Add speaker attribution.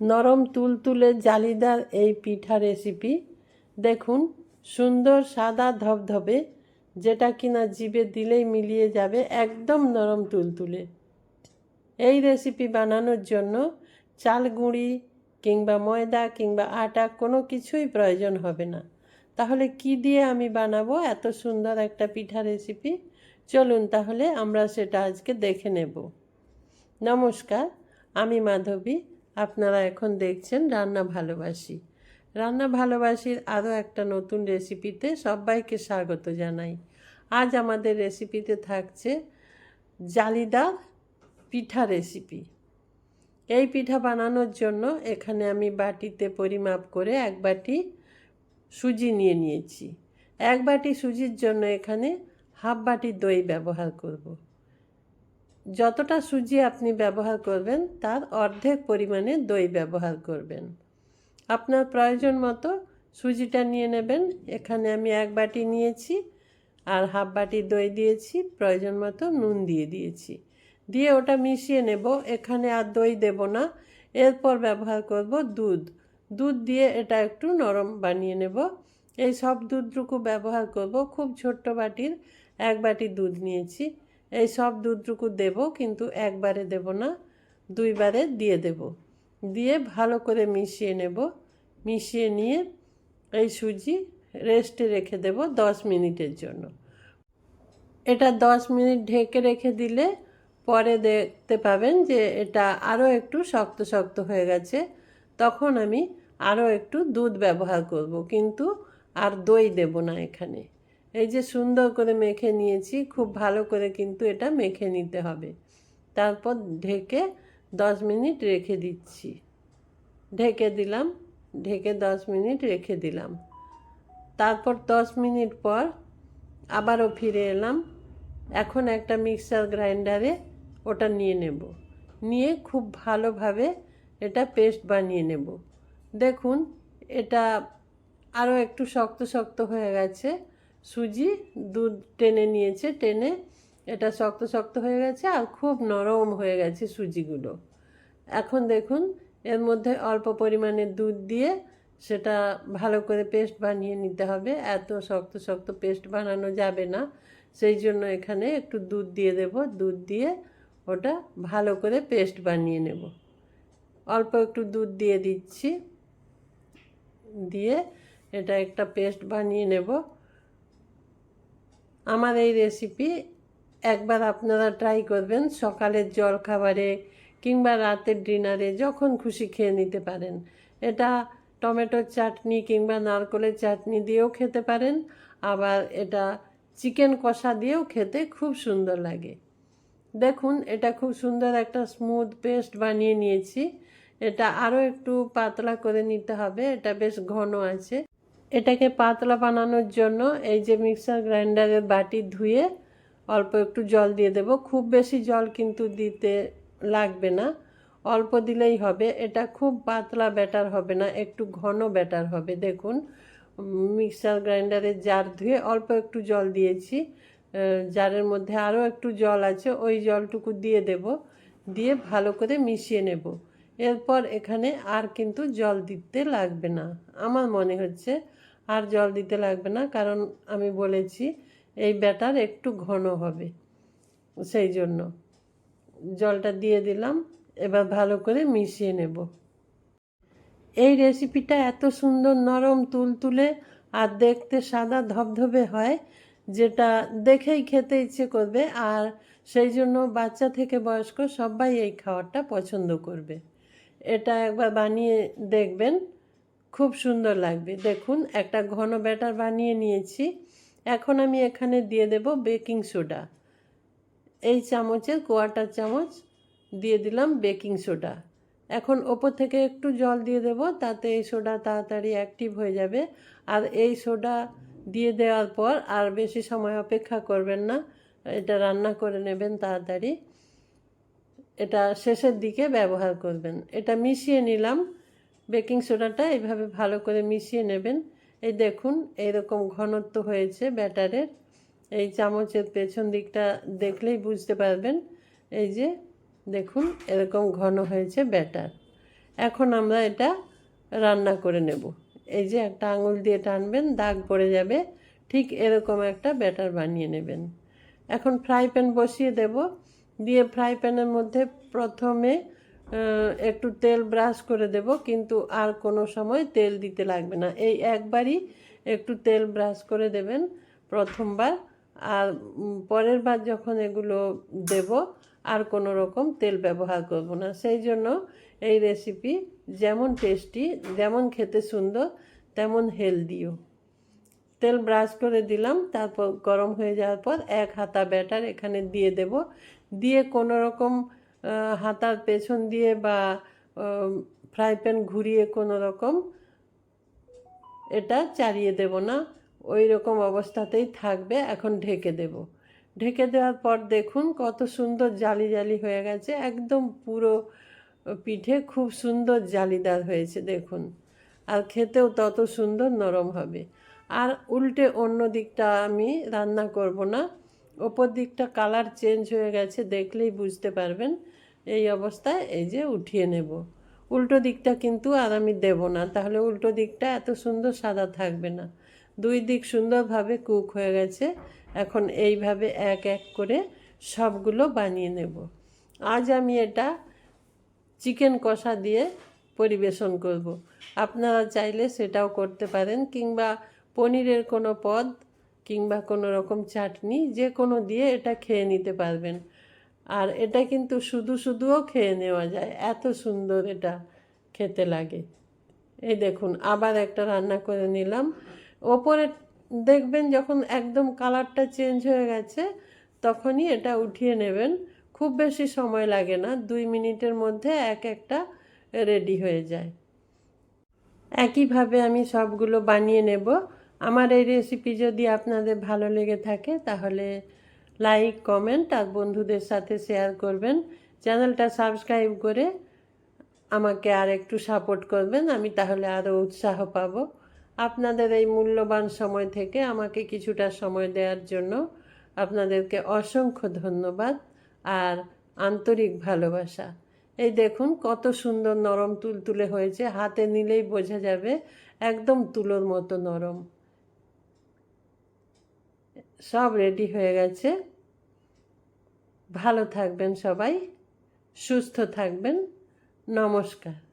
Speaker 1: নরম তুলতুলে জালিদার এই পিঠা রেসিপি দেখুন, সুন্দর সাদা ধবধবে, যেটা কিনা জিভে দিলেই মিলিয়ে যাবে একদম নরম তুলতুলে। এই রেসিপি বানানোর জন্য চাল গুঁড়ি কিংবা ময়দা কিংবা আটা কোনো কিছুই প্রয়োজন হবে না। তাহলে কি দিয়ে আমি বানাবো এত সুন্দর একটা পিঠা রেসিপি চলুন তাহলে আমরা সেটা আজকে দেখে নেব। নমস্কার, আমি মাধবী। আপনারা এখন দেখছেন রান্না ভালোবাসি। রান্না ভালোবাসির আরও একটা নতুন রেসিপিতে সবাইকে স্বাগত জানাই। আজ আমাদের রেসিপিতে থাকছে জালিদার পিঠা রেসিপি। এই পিঠা বানানোর জন্য এখানে আমি বাটিতে পরিমাপ করে এক বাটি সুজি নিয়ে নিয়েছি। এক বাটি সুজির জন্য এখানে হাফ বাটি দই ব্যবহার করব। যতটা সুজি আপনি ব্যবহার করবেন, তার অর্ধেক পরিমাণে দই ব্যবহার করবেন। আপনার প্রয়োজন মতো সুজিটা নিয়ে নেবেন। এখানে আমি এক বাটি নিয়েছি আর হাফ বাটি দই দিয়েছি, প্রয়োজন মতো নুন দিয়ে দিয়েছি। দিয়ে ওটা মিশিয়ে নেব। এখানে আর দই দেব না। এরপর ব্যবহার করব দুধ। দুধ দিয়ে এটা একটু নরম বানিয়ে নেব। এই সব দুধটুকু ব্যবহার করব। খুব ছোট্ট বাটির এক বাটি দুধ নিয়েছি। এই সব দুধটুকু দেব, কিন্তু একবারে দেব না, দুইবারে দিয়ে দেব। দিয়ে ভালো করে মিশিয়ে নেব। মিশিয়ে নিয়ে এই সুজি রেস্টে রেখে দেব দশ মিনিটের জন্য। এটা দশ মিনিট ঢেকে রেখে দিলে পরে দেখতে পাবেন যে এটা আরও একটু শক্ত শক্ত হয়ে গেছে। তখন আমি আরও একটু দুধ ব্যবহার করব, কিন্তু আর দই দেব না এখানে। এই যে সুন্দর করে মেখে নিয়েছি, খুব ভালো করে কিন্তু এটা মেখে নিতে হবে। তারপর ঢেকে দশ মিনিট রেখে দিচ্ছি। ঢেকে দিলাম, ঢেকে দশ মিনিট রেখে দিলাম। তারপর দশ মিনিট পর আবারও ফিরে এলাম। এখন একটা মিক্সার গ্রাইন্ডারে ওটা নিয়ে নেব। নিয়ে খুব ভালোভাবে এটা পেস্ট বানিয়ে নেব। দেখুন, এটা আরও একটু শক্ত শক্ত হয়ে গেছে। সুজি দুধ টেনে নিয়েছে, টেনে এটা শক্ত শক্ত হয়ে গেছে আর খুব নরম হয়ে গেছে সুজিগুলো। এখন দেখুন, এর মধ্যে অল্প পরিমাণে দুধ দিয়ে সেটা ভালো করে পেস্ট বানিয়ে নিতে হবে। এত শক্ত শক্ত পেস্ট বানানো যাবে না, সেই জন্য এখানে একটু দুধ দিয়ে দেব। দুধ দিয়ে ওটা ভালো করে পেস্ট বানিয়ে নেব। অল্প একটু দুধ দিয়ে দিচ্ছি, দিয়ে এটা একটা পেস্ট বানিয়ে নেব। আমার এই রেসিপি একবার আপনারা ট্রাই করবেন। সকালের জল খাবারে কিংবা রাতের ডিনারে যখন খুশি খেয়ে নিতে পারেন। এটা টমেটোর চাটনি কিংবা নারকলের চাটনি দিয়েও খেতে পারেন। আবার এটা চিকেন কষা দিয়েও খেতে খুব সুন্দর লাগে। দেখুন, এটা খুব সুন্দর একটা স্মুথ পেস্ট বানিয়ে নিয়েছি। এটা আরও একটু পাতলা করে নিতে হবে। এটা বেশ ঘন আছে। এটাকে পাতলা বানানোর জন্য এই যে মিক্সার গ্রাইন্ডারের বাটি ধুয়ে অল্প একটু জল দিয়ে দেব। খুব বেশি জল কিন্তু দিতে লাগবে না। অল্প দিলেই হবে। এটা খুব পাতলা ব্যাটার হবে না, একটু ঘন ব্যাটার হবে। দেখুন, মিক্সার গ্রাইন্ডারের জার ধুয়ে অল্প একটু জল দিয়েছি। জারের মধ্যে আরও একটু জল আছে, ওই জলটুকু দিয়ে দেব। দিয়ে ভালো করে মিশিয়ে নেব। এরপর এখানে আর কিন্তু জল দিতে লাগবে না। আমার মনে হচ্ছে আর জল দিতে লাগবে না, কারণ আমি বলেছি এই ব্যাটার একটু ঘন হবে, সেই জন্য। জলটা দিয়ে দিলাম, এবার ভালো করে মিশিয়ে নেব। এই রেসিপিটা এত সুন্দর নরম তুলতুলে আর দেখতে সাদা ধবধবে হয়, যেটা দেখেই খেতে ইচ্ছে করবে, আর সেই জন্য বাচ্চা থেকে বয়স্ক সবাই এই খাবারটা পছন্দ করবে। এটা একবার বানিয়ে দেখবেন। খুব সুন্দর লাগবে। দেখুন, একটা ঘন ব্যাটার বানিয়ে নিয়েছি। এখন আমি এখানে দিয়ে দেব বেকিং সোডা। এই চামচের কোয়াটার চামচ দিয়ে দিলাম বেকিং সোডা। এখন ওপর থেকে একটু জল দিয়ে দেব, তাতে এই সোডা তাড়াতাড়ি অ্যাক্টিভ হয়ে যাবে। আর এই সোডা দিয়ে দেওয়ার পর আর বেশি সময় অপেক্ষা করবেন না। এটা রান্না করে নেবেন তাড়াতাড়ি। এটা শেষের দিকে ব্যবহার করবেন। এটা মিশিয়ে নিলাম। বেকিং সোডাটা এইভাবে ভালো করে মিশিয়ে নেবেন। এই দেখুন এইরকম ঘনত্ব হয়েছে ব্যাটারের। এই চামচের পেছন দিকটা দেখলেই বুঝতে পারবেন। এই যে, দেখুন, এরকম ঘন হয়েছে ব্যাটার। এখন আমরা এটা রান্না করে নেব। এই যে, একটা আঙুল দিয়ে টানবেন, দাগ পড়ে যাবে। ঠিক এরকম একটা ব্যাটার বানিয়ে নেবেন। এখন ফ্রাই প্যান বসিয়ে দেব। দিয়ে ফ্রাই প্যানের মধ্যে প্রথমে একটু তেল ব্রাশ করে দেব, কিন্তু আর কোনো সময় তেল দিতে লাগবে না। এই একবারই একটু তেল ব্রাশ করে দেবেন প্রথমবার, আর পরের বার যখন এগুলো দেব, আর কোনো রকম তেল ব্যবহার করব না। সেই জন্য এই রেসিপি যেমন টেস্টি যেমন খেতে সুন্দর, তেমন হেলদিও তেল ব্রাশ করে দিলাম, তারপর গরম হয়ে যাওয়ার পর এক হাতা ব্যাটার এখানে দিয়ে দেব। দিয়ে কোনো রকম হাতার পেছন দিয়ে বা ফ্রাই প্যান ঘুরিয়ে কোনো রকম এটা চালিয়ে দেব না। ওই রকম অবস্থাতেই থাকবে, এখন ঢেকে দেব। ঢেকে দেওয়ার পর দেখুন কত সুন্দর জালি জালি হয়ে গেছে, একদম পুরো পিঠে খুব সুন্দর জালিদার হয়েছে, দেখুন। আর খেতেও তত সুন্দর নরম হবে। আর উল্টে অন্য দিকটা আমি রান্না করব না। ওপর দিকটা কালার চেঞ্জ হয়ে গেছে, দেখলেই বুঝতে পারবেন। এই অবস্থায় এই যে উঠিয়ে নেব। উল্টো দিকটা কিন্তু আর আমি দেবো না, তাহলে উল্টো দিকটা এত সুন্দর সাদা থাকবে না। দুই দিক সুন্দরভাবে কুক হয়ে গেছে। এখন এইভাবে এক এক করে সবগুলো বানিয়ে নেব। আজ আমি এটা চিকেন কষা দিয়ে পরিবেশন করব। আপনারা চাইলে সেটাও করতে পারেন, কিংবা পনিরের কোনো পদ কিংবা কোনো রকম চাটনি, যে কোনো দিয়ে এটা খেয়ে নিতে পারবেন। আর এটা কিন্তু শুধু শুধুও খেয়ে নেওয়া যায়। এত সুন্দর এটা খেতে লাগে। এই দেখুন, আবার একটা রান্না করে নিলাম। ওপরে দেখবেন যখন একদম কালারটা চেঞ্জ হয়ে গেছে, তখনই এটা উঠিয়ে নেবেন। খুব বেশি সময় লাগে না, দুই মিনিটের মধ্যে এক একটা রেডি হয়ে যায়। একইভাবে আমি সবগুলো বানিয়ে নেব। আমার এই রেসিপি যদি আপনাদের ভালো লেগে থাকে, তাহলে লাইক কমেন্ট আর বন্ধুদের সাথে শেয়ার করবেন। চ্যানেলটা সাবস্ক্রাইব করে আমাকে আর একটু সাপোর্ট করবেন, আমি তাহলে আরও উৎসাহ পাব। আপনাদের এই মূল্যবান সময় থেকে আমাকে কিছুটা সময় দেওয়ার জন্য আপনাদেরকে অসংখ্য ধন্যবাদ আর আন্তরিক ভালোবাসা। এই দেখুন, কত সুন্দর নরম তুলতুলে হয়েছে, হাতে নিলেই বোঝা যাবে, একদম তুলোর মতো নরম। সব রেডি হয়ে গেছে। ভালো থাকবেন সবাই সুস্থ থাকবেন। নমস্কার।